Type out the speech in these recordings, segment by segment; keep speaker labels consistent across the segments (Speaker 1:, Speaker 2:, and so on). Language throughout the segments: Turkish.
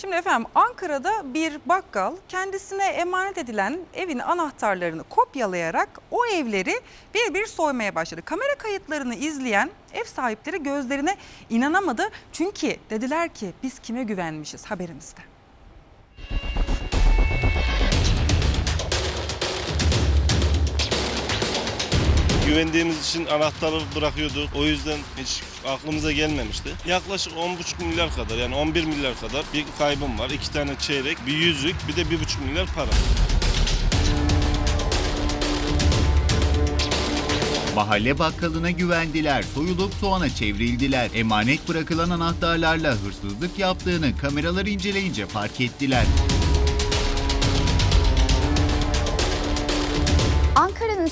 Speaker 1: Şimdi efendim Ankara'da bir bakkal kendisine emanet edilen evin anahtarlarını kopyalayarak o evleri bir bir soymaya başladı. Kamera kayıtlarını izleyen ev sahipleri gözlerine inanamadı. Çünkü dediler ki biz kime güvenmişiz haberimizde.
Speaker 2: Güvendiğimiz için anahtarı bırakıyorduk. O yüzden hiç aklımıza gelmemişti. Yaklaşık 10,5 milyar kadar yani 11 milyar kadar bir kaybım var. İki tane çeyrek, bir yüzük, bir de 1,5 milyar para.
Speaker 3: Mahalle bakkalına güvendiler, soyulup soğana çevrildiler. Emanet bırakılan anahtarlarla hırsızlık yaptığını kameralar inceleyince fark ettiler.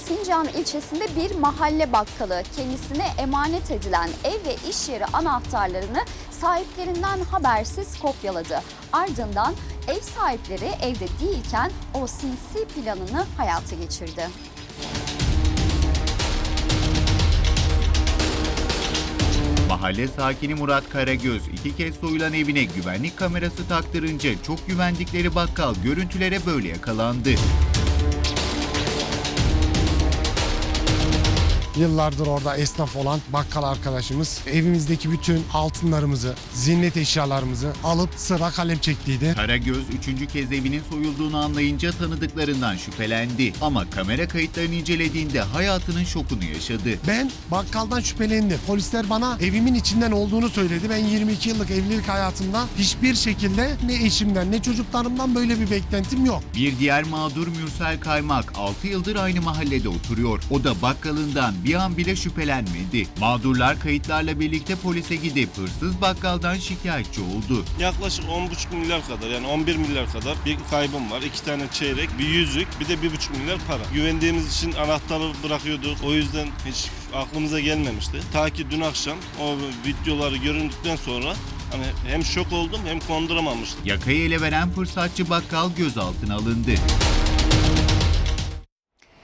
Speaker 4: Sincan ilçesinde bir mahalle bakkalı kendisine emanet edilen ev ve iş yeri anahtarlarını sahiplerinden habersiz kopyaladı. Ardından ev sahipleri evde değilken o sinsi planını hayata geçirdi.
Speaker 3: Mahalle sakini Murat Karagöz iki kez soyulan evine güvenlik kamerası taktırınca çok güvendikleri bakkal görüntülere böyle yakalandı.
Speaker 5: Yıllardır orada esnaf olan bakkal arkadaşımız evimizdeki bütün altınlarımızı, ziynet eşyalarımızı alıp sıra kalem çektiydi.
Speaker 3: Karagöz üçüncü kez evinin soyulduğunu anlayınca tanıdıklarından şüphelendi. Ama kamera kayıtlarını incelediğinde hayatının şokunu yaşadı.
Speaker 5: Ben bakkaldan şüphelendim. Polisler bana evimin içinden olduğunu söyledi. Ben 22 yıllık evlilik hayatımda hiçbir şekilde ne eşimden ne çocuklarımdan böyle bir beklentim yok.
Speaker 3: Bir diğer mağdur Mürsel Kaymak 6 yıldır aynı mahallede oturuyor. O da bakkalından bir an bile şüphelenmedi. Mağdurlar kayıtlarla birlikte polise gidip hırsız bakkaldan şikayetçi oldu.
Speaker 2: Yaklaşık 10,5 milyar kadar yani 11 milyar kadar bir kaybım var. İki tane çeyrek, bir yüzük, bir de 1,5 milyar para. Güvendiğimiz için anahtarı bırakıyorduk. O yüzden hiç aklımıza gelmemişti. Ta ki dün akşam o videoları göründükten sonra hani hem şok oldum hem konduramamıştım.
Speaker 3: Yakayı ele veren fırsatçı bakkal gözaltına alındı.